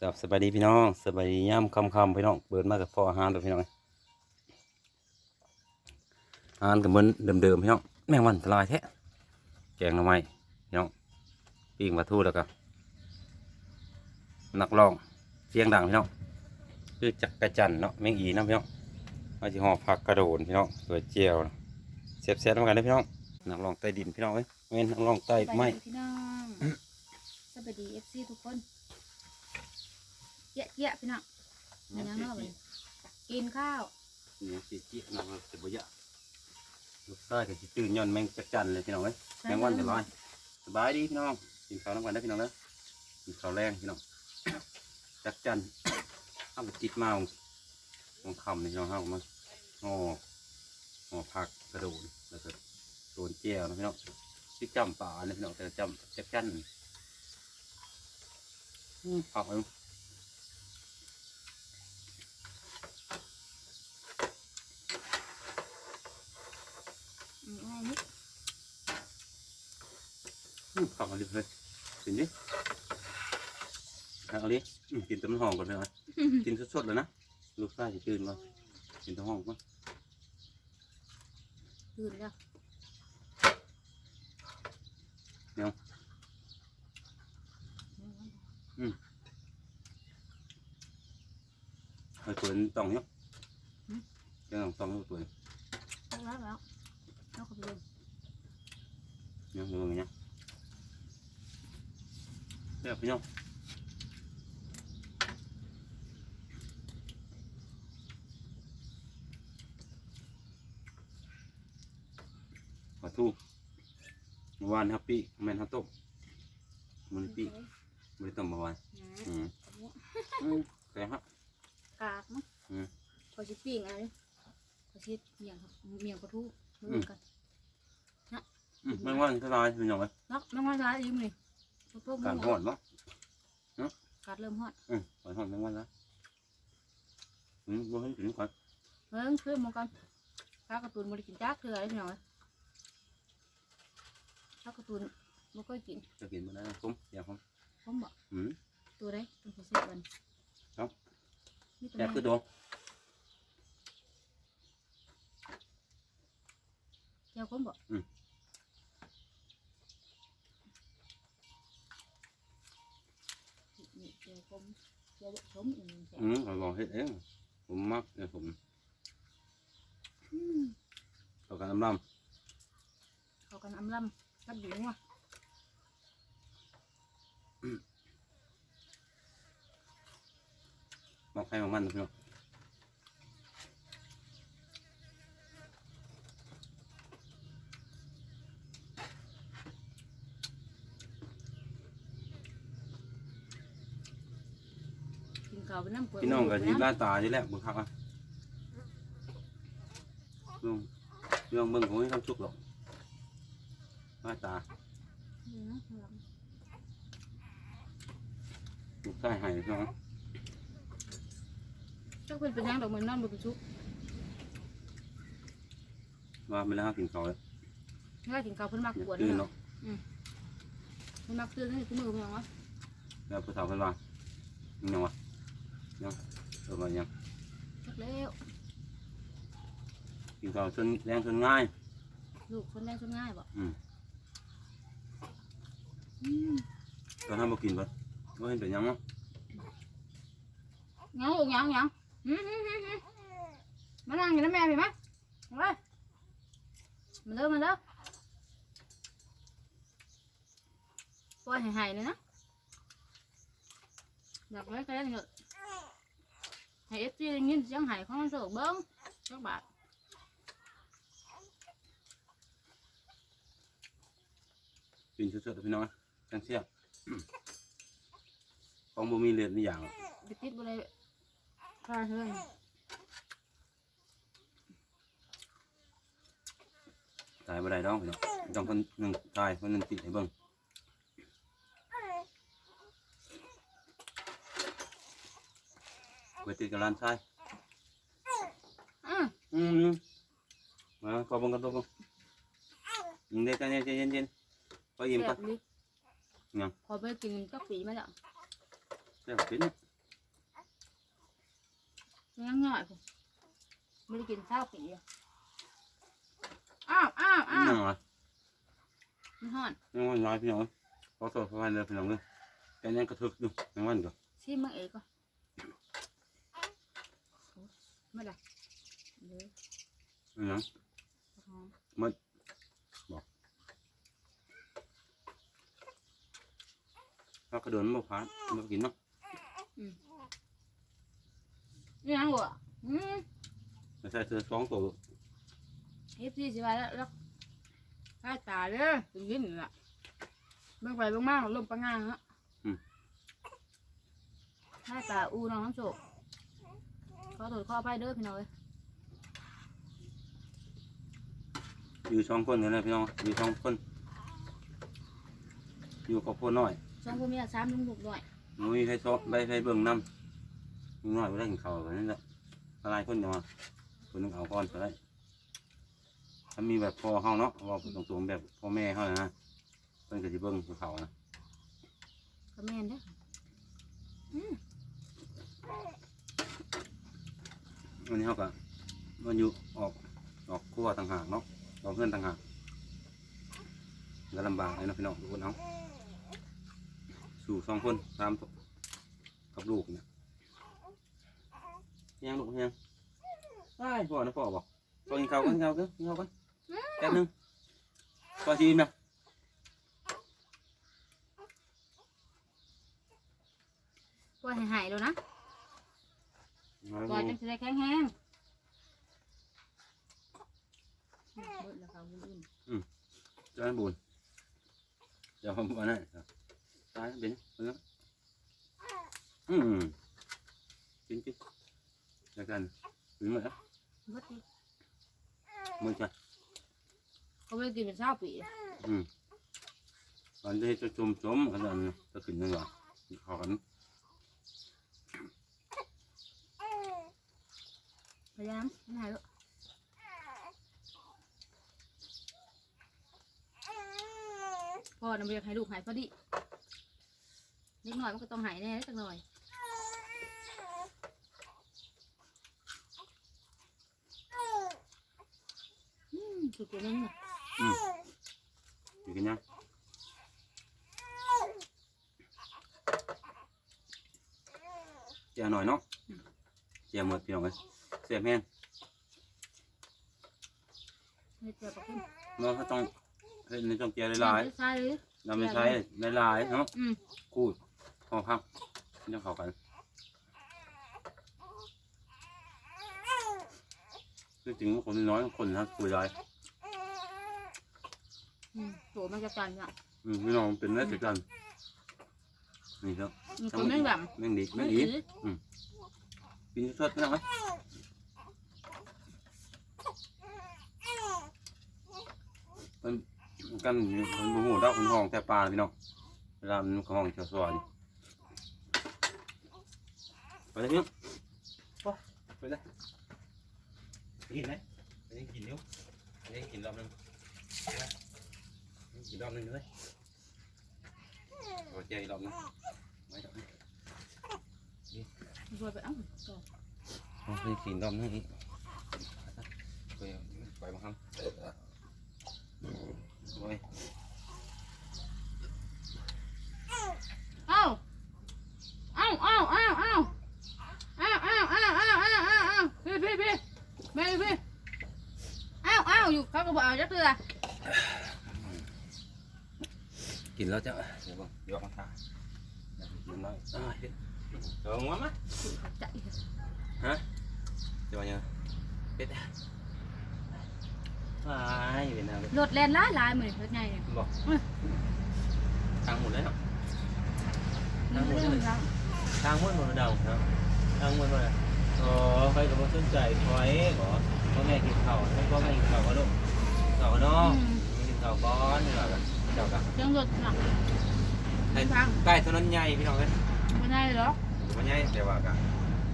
ครับสบายดีพี่น้องสบายดีย่ำคำคำๆพี่น้องเปิร์ดมากับพ่ออาหารตัวพี่น้องอาหารกับเหมือนเดิมๆพี่น้องแมงวันทลายแท้แกงหน่อไมพี่น้องปิ้งปลาทูแล้วก็นักร้องเสียงดังพี่น้องคือจักกระจันเนาะแมงอีนะพี่น้องมาที่ห่อผักกระโดนพี่น้องสวยเจียวเสียบเสียบๆทำกันได้อพี่น้องนักร้องใต้ดินพี่น้องเอ้ยเว้นนักร้องใต้ไม้พี่น้องสวัสดีเอฟซีทุกคน เยอะเยอะพี่น้องมีน้ำเนาะเลยกินข้าวนี่สิจิน้องสิบ่ยะลูกชายก็สิตื่นย้อนแมงจักจันเลยพี่น้องเอ้ยแมงวันจะลอยสบายดีพี่น้องกินข้าวน้ำกันได้อพี่น้องเด้อกินข้าวแรงพี่น้องจักจันข้าวจิตมาของของคำนี่พี่น้องข้าวมาห่อห่อผักกระโดนแล้วก็โดนเจียวนะพี่น้องที่จำป่าเนี่ยพี่น้องแต่จำจักจันอืมผักเอ้ย อืมง่ายนิด อืม ผักเอะไรเลยกินดิผักเอะไรอืมกินแต้นหอมก่อนเลยนะกินสดๆเลยนะลูกชายจะตื่นมากินแต้นหอมก่อนตื่นแล้วไปตัวนี้ต้องเนาะเจ้าต้องต้องตัวนี้ตั้งแล้วแล้วเอาเข้าไปเลยเนี่ยมือเนี่ยเดี๋ยวพี่น้องขอทูเมื่อวานครับปี้แมนฮัตโต้มันปี้เฮ้ยไม่ได้ต้มเมื่อวานนะอืมอืมแต่ครับกากมั้งอืมพอชิปิ้งอะไรพอชิเมียงครับเมียงกระทู้มือกันอืมไม่ว่างเท่าไรพี่น้องเอ้ยเนาะน้องว่าร้ายยิ้มเลย พวกการมึงหอดเนาะการเริ่มฮอดอืมหอยหอดไม่ว่างแล้วอืมบ่ให้ถึงก่อนเฮ้ยเพื่อนมองกันข้าวการ์ตูนบริกินจ้าคืออะไรพี่น้องข้าวการ์ตูนไม่ค่อยกินจะกินมาได้ผมอยากผมผมบอกอืมตัวได้ตัวเสียวันครับนี่ตัวอยากคือแม่โดนเจ้าผมบอกนี่เจ้า ผมเจ้าผมอีกหนึ่งแสนอืมขอยบอกเฮ็ดเองผมมักเนี่ยผมอืมต่อการน้ำลเขากันอำลำกับหญิงว่ะำมักใครมักมันนะพี่น้อง กิ นข้าวไปน้ำกล้วยพี่น้องก็ไปที่น้ำบ้านตานี่แหละบึงคักอะน้องน้องเบิ่งผมให้ทำชุกหรอกบ้านตาลูกชายใหายพี่น้องเจ้าเป็นเป็นยังดอกมันนอนบนกระชุกว่าไม่แล้วกินข้าวเลยง่ายกินข้าวเพิ่นมากอยากกวนตื่นเนาะเนาะเพิ่นมากตื่นนี่คือมือเพิ่นยังวะแล้วผู้สาวเพิ่นว่ายังวะ ยังเออมายังจักแล้วกินข้าวชนแรงชนง่าย ลูกคนแรกคนง่ายบ่อืม อืมตอนนั้นบ่กินเบ่บ่เห็นเป็นหยังเนาะยังลูกยังยังอืมอืมอืมอืมมานั่งอยู่นะแม่พี่มั้ยมาเลยมาเด้อมาเด้อปล่อยให้หายเลยนะอยากไว้แค่นี้เถอะ ให้เอฟซีได้ยินเสียงหายของมันเสือกเบิ้งจักบาทกินสดๆพี่น้องจังเสียบของบ่มีเลือดมีอย่างหรอกไปติดบ่ได้พาเฮ้ยตายบ่ได้ดอกพี่น้องต้องคนหนึงตายคนหนึงติดให้เบิ่ง ไปติดกับร้านชายอืมอืมมาขอเบิ่งกันตัวเบิ่งอืมเด็กกันเย็นๆๆพออิ่มแซ่ก่อบนดิยังพอไปกินจักปีมาแล้วแซ่บกินยังง่อยผมไม่ได้กินข้าวปีอะอ้าวอ้าวอ้าวนั่งอะมันห่อนยังวันน้อยพี่น้องขอโทษขอให้เลยพี่น้องเลยแกยังกระทึกอยู่ยังวันก็ชิมมังเอกก่อน ไม่ได้เดี๋ยวอันนั้นหอมถ้ากระโดดมันบ่ผ่านมันบ่กินเนาะนี่ยังหัวอืมไม่ใช่เสื้อสองตัวเอฟซีสิว่าแล้วแล้วข้าตาเด้อถึงยิ้มนี่ล่ะเบิ่งไปเบิ่งมาลมปังงางฮะข้าตาอูน้องน้ำโชก ขอโทษขออภัยเด้อพี่น้องเอ้ยอยู่สองคนกันเลยพี่น้องอยู่สองคนอยู่กับคนน้อยสองคนมีสามลุงลูกหน่อยมุ้ยให้ซบไปให้เบิ่งน้ำลุงน้อยไปได้กินข้าวกันนั่นแหละอะไรคนจะมาคนนึงเอาก้อนก็ได้ถ้ามีแบบพ่อเฮาเนาะว่าตรงๆแบบพ่อแม่เฮานะเพิ่นก็สิเบิ่งเขานะก็แม่นเด้ออืม วันนี้เฮาก็มันอยู่ออกออกครัวต่างหากเนาะออกเพื่อนต่างหากก็ลำบากเลยนะพี่น้องทุกคนเอาะสู่สองคนตามกับลูกเนี่ยยังลูกยังได้พ่อนะพ่อบอกพ่อกินข้าวกันกินข้าวกันกินข้าวกันแป๊บนึงพ่อชิมนะปล่อหายๆแล้วนะ ปล่อยจังสิได้แข็งแห้งอืมเบิดแล้วค่ะบุญอุ่นจานบุญเดี๋ยวผมวันนั้นตายเป็นเนื้ออืมกินกินแล้วกันกินหมดแล้วเบิดดิมือจ้ะเขาไม่ได้กินเป็นเช้าปีอืมตอนที่จะจมจมกันนั่นจะขึ้นยังไงขอกัน พยายามไม่หายล้วพ่อน่ะไม่อยากให้ลูกหายพอดีเล็กหน่อยมันก็ต้องหายแน่สักหน่อยสุดตัวนั้นน่ะอยู่กันยังเจียหน่อยเนาะเจียหมดพี่น้องเลย เสียบแห้งไม่เจอปะคุณเราก็ต้องเฮ็ดในต้องเจียหลายใช่เลยๆเราไม่ใช้หลายๆเนาะอืม กูดพอพักจะเข้ากันคือจริงๆคนน้อยคนนะคุยได้อืมตัวมันจะกันอะอืมพี่น้องเป็นได้จัดกันนี่ครับมันตัวแม่งแบบแม่งดีไม่แม่งดีดีปีนสดนะไหม มันกันมันบูหูดอกมันห้องแต่ปลาพี่น้องเวลามันห้องเชียวสวายไปเลยพี่น้องไปเลยกินไหมไปยังกินอยู่ไปยังกินรอบนึงกินรอบนึงเลยโอเครอบนึงไม่ต้องรวยไปเอ้าก่อนเอาไปกินรอบนึงอีก đó chứ. Dọn thả rồi ngon á. Hả? Cho bao dạ vâng biết biết ai vậy nào? Lột lên lái lại mình lột này. Vâng. Này ăn một đấy không ăn một đấy. ăn một một đầu không ăn một rồi ờ phải có một chân chạy thoái có có ngày kịp thầu có ngày kịp thầu có độ. Thầu nó ừ. kịp thầu có như là เจ้ากันเครื่องรถนัก ไม่ฟัง ใต้ถนนใหญ่พี่น้องเลยมันใหญ่หรอมันใหญ่แต่ว่าก็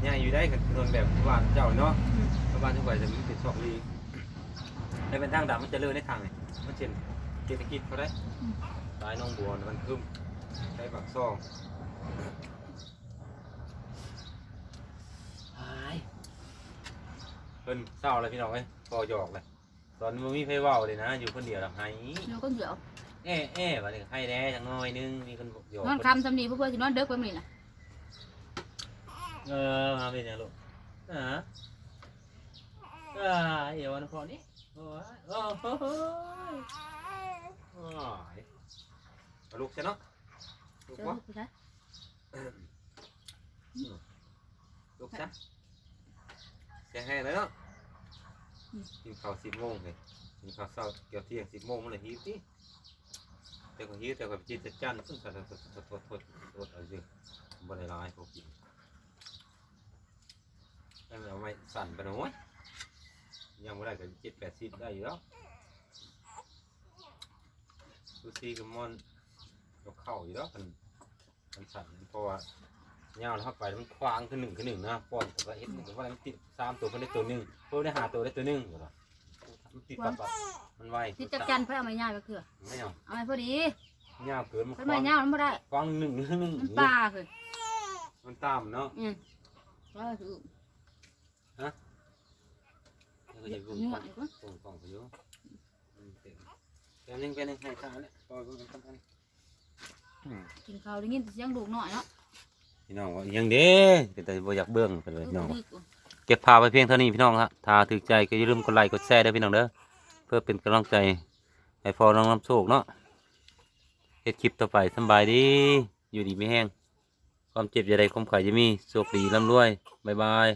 ใหญ่อยู่ได้กับถนนแบบบ้านเจ้าเนาะบ้านทุกวันจะมีเป็นสองลีในเป็นทางดับมันจะเลื่อนในทางไหนมันเช่นเศรษฐกิจเขาได้ตายน้องบัวมันคึ้นใช้ปากซองเพิ่นเศร้าเลยพี่น้องเอ้ยพอหยอกเลย ตอนมันมีไฟว่าเลยนะ อยู่คนเดียวหลับไห้อยู่คนเดียว แอ่แอ่บัดนี้ให้แน่จังน้อยนึงมีคนหยอกนอนคำทำนี่เพื่อนๆสินอนเด็กไปมื้อนี้น่ะเออมาเป็นยังลูกอ่าอ่าเดี๋ยววันพอนี้โอ้ยโอ้โหโอ้ยเอาลูกใช่เนาะลูกเจ้าวะผู้ชายลูกซะเสียงแห้งเลยเนาะกินข้าวสิบโมงเลยกินข้าวเช้าเกี่ยวเที่ยงสิบโมงมันเลยหิวดิ แต่ก็หิวแต่ก็จิตจันทร์ซึ่งสัตว์สัตว์สัตว์สัตว์สัตว์สัตว์อะไรสิบ่ได้ร้ายพวกกินให้มันเอาไว้สั่นไปหน่อยยังไม่ได้ก็เจ็ดแปดสิบได้อยู่แล้วดูซีกับมอนยกเข้าอยู่แล้วมันมันสั่นเพราะว่ายาแล้วเข้าไปมันควางขึ้นหนึ่งขึ้นหนึ่งนะป้อนแต่ว่าเฮ็นแต่ว่ามันติดสามตัวมันได้ตัวหนึ่งเพิ่มได้หาตัวได้ตัวหนึ่งเหรอ มันติดปับปับมันไวที่จักจันเพิ่นเอามาย่างไปเถื่อไม่เอาเอามาพอดียาวเกินมันเพิ่นความางย่างมันบ่ได้ควางหนึ่งหนึ่งมันปลาคือมันตามเนาะอืมว่าคือแล้วก็จะวิ่งหักวล้องนี่ก็กล้องกล้องไปอยู่มันเต็มเป็นหนึ่งเป็นหนึ่งให้ข้างเนี่ยปล่อยมันกันกันกินข้าวได้ยินแต่เสียงลูกน้อยเนาะพี่น้องว่ายังเด้เป็นแต่บ่อยากเบิ่งเป็นเลยพี่น้องลูก เก็บภาพไว้เพียงเท่านี้พี่น้องครับถ้าถูกใจก็อย่าลืมกดไลค์กดแชร์ด้วยพี่น้องเด้อเพื่อเป็นกำลังใจให้ฟอน้องน้ำโชคเนาะเฮ็ดคลิปต่อไปสบายดี อยู่ดีไม่แห้ง ความเจ็บอย่าใดความไข่จะมีโชคดีร่ำรวย บ๊ายบาย